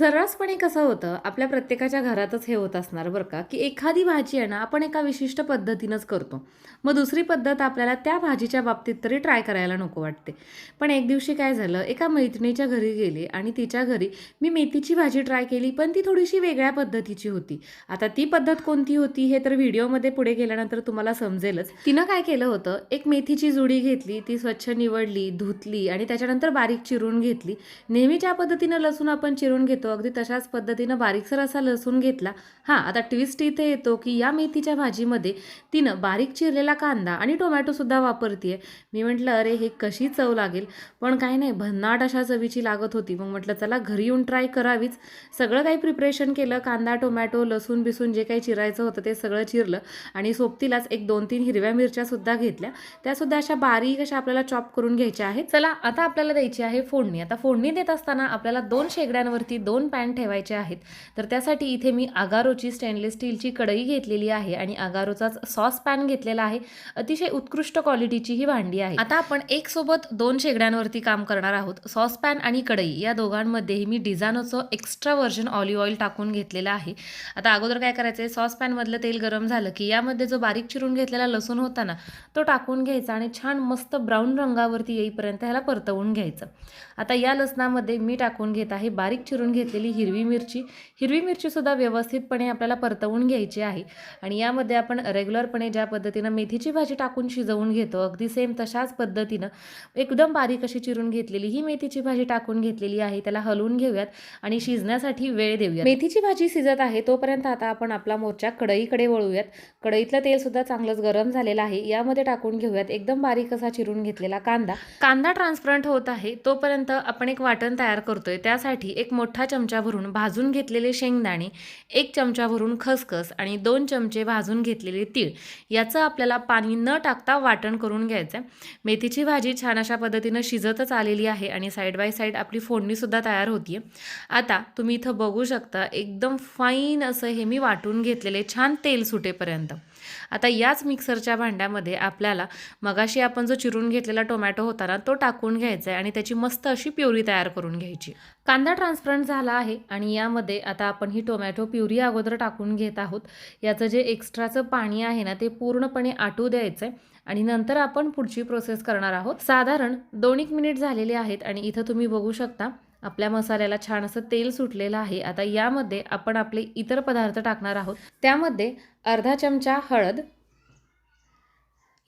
सर्रासपणे कसं होतं आपल्या प्रत्येकाच्या घरातच हे होत असणार बरं का की एखादी भाजी आहे ना आपण एका विशिष्ट पद्धतीनंच करतो. मग दुसरी पद्धत आपल्याला त्या भाजीच्या बाबतीत तरी ट्राय करायला नको वाटते. पण एक दिवशी काय झालं एका मैत्रिणीच्या घरी गेले आणि तिच्या घरी मी मेथीची भाजी ट्राय केली पण ती थोडीशी वेगळ्या पद्धतीची होती. आता ती पद्धत कोणती होती हे तर व्हिडिओमध्ये पुढे गेल्यानंतर तुम्हाला समजेलच. तिनं काय केलं होतं एक मेथीची जुडी घेतली ती स्वच्छ निवडली धुतली आणि त्याच्यानंतर बारीक चिरून घेतली. नेहमी ज्या पद्धतीनं लसूण आपण चिरून घेतो अगदी तशाच पद्धतीनं बारीकसर असा लसूण घेतला. हां आता ट्विस्ट इथे येतो की या मेथीच्या भाजीमध्ये तिनं बारीक चिरलेला कांदा आणि टोमॅटोसुद्धा वापरते मी म्हटलं अरे हे कशी चव लागेल? पण काय नाही भन्नाट अशा चवीची लागत होती. मग म्हटलं चला घरी येऊन ट्राय करावीच. सगळं काही प्रिपरेशन केलं कांदा टोमॅटो लसूण बिसून जे काही चिरायचं होतं ते सगळं चिरलं आणि सोबतीलाच एक दोन तीन हिरव्या मिरच्यासुद्धा घेतल्या. त्यासुद्धा अशा बारीक अशा आपल्याला चॉप करून घ्यायच्या आहेत. चला आता आपल्याला द्यायची आहे फोडणी. आता फोडणी देत असताना आपल्याला दोन शेगड्यांवरती दोन पॅन ठेवायचे आहेत. तर त्यासाठी इथे मी आगारोची स्टेनलेस स्टीलची कढई घेतलेली आहे आणि आगारोचाच सॉस पॅन घेतलेला आहे. अतिशय उत्कृष्ट क्वालिटीची ही भांडी आहे. आता आपण एक सोबत दोन शेगड्यांवरती काम करणार आहोत. सॉस पॅन आणि कढई या दोघांमध्येही मी डिझानोचं एक्स्ट्रा व्हर्जन ऑलिव्ह ऑइल टाकून घेतलेलं आहे. आता अगोदर काय करायचं आहे सॉस पॅनमधलं तेल गरम झालं की यामध्ये जो बारीक चिरून घेतलेला लसूण होता ना तो टाकून घ्यायचा आणि छान मस्त ब्राऊन रंगावरती येईपर्यंत ह्याला परतवून घ्यायचं. आता या लसणामध्ये मी टाकून घेत आहे बारीक चिरून घेतलेली हिरवी मिरची. हिरवी मिरचीसुद्धा व्यवस्थितपणे आपल्याला परतवून घ्यायची आहे. आणि यामध्ये आपण रेग्युलरपणे ज्या पद्धतीनं मेथीची भाजी टाकून शिजवून घेतो अगदी सेम तशाच पद्धतीनं एकदम बारीक अशी चिरून घेतलेली ही मेथीची भाजी टाकून घेतलेली आहे. त्याला हलवून घेऊयात आणि शिजण्यासाठी वेळ देऊयात. मेथीची भाजी शिजत आहे तोपर्यंत आता आपण आपला मोर्चा कढईकडे वळूयात. कढईतलं तेल सुद्धा चांगलंच गरम झालेलं आहे. यामध्ये टाकून घेऊयात एकदम बारीक असा चिरून घेतलेला कांदा. कांदा ट्रान्सपरंट होत आहे. तोपर्यंत आपण एक वाटण तयार करतोय. त्यासाठी एक मोठा चमचा भरून भाजून घेतलेले शेंगदाणे एक चमचा भरून खसखस आणि दोन चमचे भाजून घेतलेले तीळ याचं आपल्याला पाणी न टाकता वाटण करून घ्यायचं आहे मेथीची भाजी छान अशा पद्धतीनं शिजतच आलेली आहे आणि साईड बाय साईड आपली फोडणीसुद्धा तयार होती आता तुम्ही इथं बघू शकता एकदम फाईन असं हे मी वाटून घेतलेले छान तेल सुटेपर्यंत. आता याच मिक्सरच्या भांड्यामध्ये आपल्याला मगाशी आपण जो चिरून घेतलेला टोमॅटो होता ना तो टाकून घ्यायचा आहे आणि त्याची मस्त अशी प्युरी तयार करून घ्यायची. कांदा ट्रान्सपरंट झाला आहे आणि यामध्ये आता आपण ही टोमॅटो प्युरी अगोदर टाकून घेत आहोत. याचं जे एक्स्ट्राचं पाणी आहे ना ते पूर्णपणे आटू द्यायचं आहे आणि नंतर आपण पुढची प्रोसेस करणार आहोत. साधारण दोन एक मिनिट झालेले आहेत आणि इथं तुम्ही बघू शकता आपल्या मसाल्याला छान असं तेल सुटलेलं आहे. आता यामध्ये आपण आपले इतर पदार्थ टाकणार आहोत. त्यामध्ये अर्धा चमचा हळद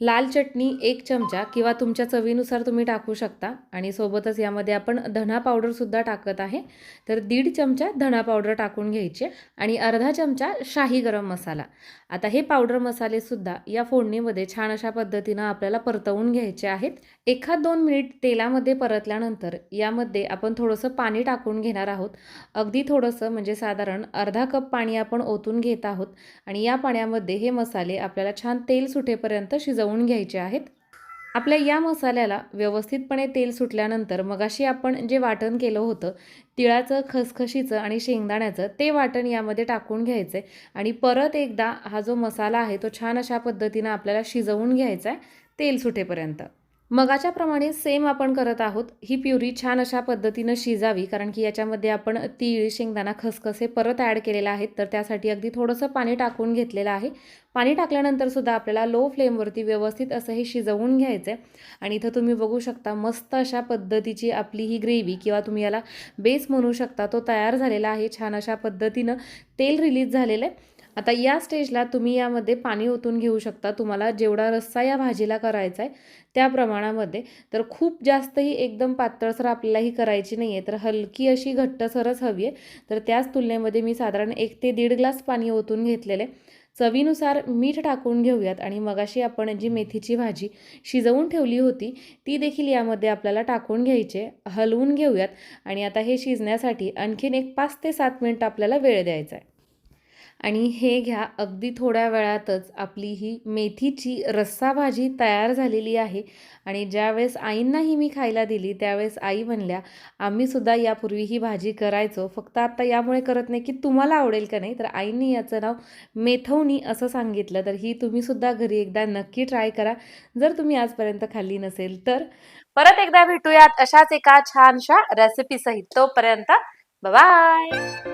लाल चटणी एक चमचा किंवा तुमच्या चवीनुसार तुम्ही टाकू शकता. आणि सोबतच यामध्ये आपण धना पावडरसुद्धा टाकत आहे. तर दीड चमचा धना पावडर टाकून घ्यायचे आणि अर्धा चमचा शाही गरम मसाला. आता हे पावडर मसालेसुद्धा या फोडणीमध्ये छान अशा पद्धतीनं आपल्याला परतवून घ्यायचे आहेत. एखाद दोन मिनिट तेलामध्ये परतल्यानंतर यामध्ये आपण थोडंसं पाणी टाकून घेणार आहोत. अगदी थोडंसं म्हणजे साधारण अर्धा कप पाणी आपण ओतून घेत आहोत. आणि या पाण्यामध्ये हे मसाले आपल्याला छान तेल सुटेपर्यंत शिजवून घ्यायचे आहेत. आपल्या या मसाल्याला व्यवस्थितपणे तेल सुटल्यानंतर मगाशी आपण जे वाटण केलं होतं तिळाचं खसखशीचं आणि शेंगदाण्याचं ते वाटण यामध्ये टाकून घ्यायचं आहे आणि परत एकदा हा जो मसाला आहे तो छान अशा पद्धतीनं आपल्याला शिजवून घ्यायचा आहे तेल सुटेपर्यंत. मगाच्याप्रमाणे सेम आपण करत आहोत. ही प्युरी छान अशा पद्धतीनं शिजावी कारण की याच्यामध्ये आपण तीळ शेंगदाणा खसखसे परत ॲड केलेलं आहेत. तर त्यासाठी अगदी थोडंसं पाणी टाकून घेतलेलं आहे. पाणी टाकल्यानंतरसुद्धा आपल्याला लो फ्लेमवरती व्यवस्थित असं हे शिजवून घ्यायचं आहे आणि इथं तुम्ही बघू शकता मस्त अशा पद्धतीची आपली ही ग्रेव्ही किंवा तुम्ही याला बेस म्हणू शकता तो तयार झालेला आहे. छान अशा पद्धतीनं तेल रिलीज झालेलं आहे. आता या स्टेजला तुम्ही यामध्ये पाणी ओतून घेऊ शकता. तुम्हाला जेवढा रस्सा या भाजीला करायचा आहे त्या प्रमाणामध्ये. तर खूप जास्तही एकदम पातळसर आपल्याला ही करायची नाही आहे तर हलकी अशी घट्टसरच हवी आहे. तर त्याच तुलनेमध्ये मी साधारण एक ते दीड ग्लास पाणी ओतून घेतलेले चवीनुसार मीठ टाकून घेऊयात आणि मगाशी आपण जी मेथीची भाजी शिजवून ठेवली होती ती देखील यामध्ये आपल्याला टाकून घ्यायचे. हलवून घेऊयात आणि आता हे शिजण्यासाठी आणखीन एक पाच ते सात मिनटं आपल्याला वेळ द्यायचा आहे आणि हे घ्या अगदी थोड्या वेळातच आपली ही मेथीची रस्सा भाजी तयार झालेली आहे. आणि ज्यावेळेस आईंनाही मी खायला दिली त्यावेळेस आई म्हणल्या आम्हीसुद्धा यापूर्वी ही भाजी करायचो. फक्त आता यामुळे करत नाही की तुम्हाला आवडेल का नाही? तर आईंनी याचं नाव मेथवणी असं सांगितलं. तर ही तुम्हीसुद्धा घरी एकदा नक्की ट्राय करा. जर तुम्ही आजपर्यंत खाल्ली नसेल तर. परत एकदा भेटूयात अशाच एका छानशा रेसिपीसहित तोपर्यंत बाय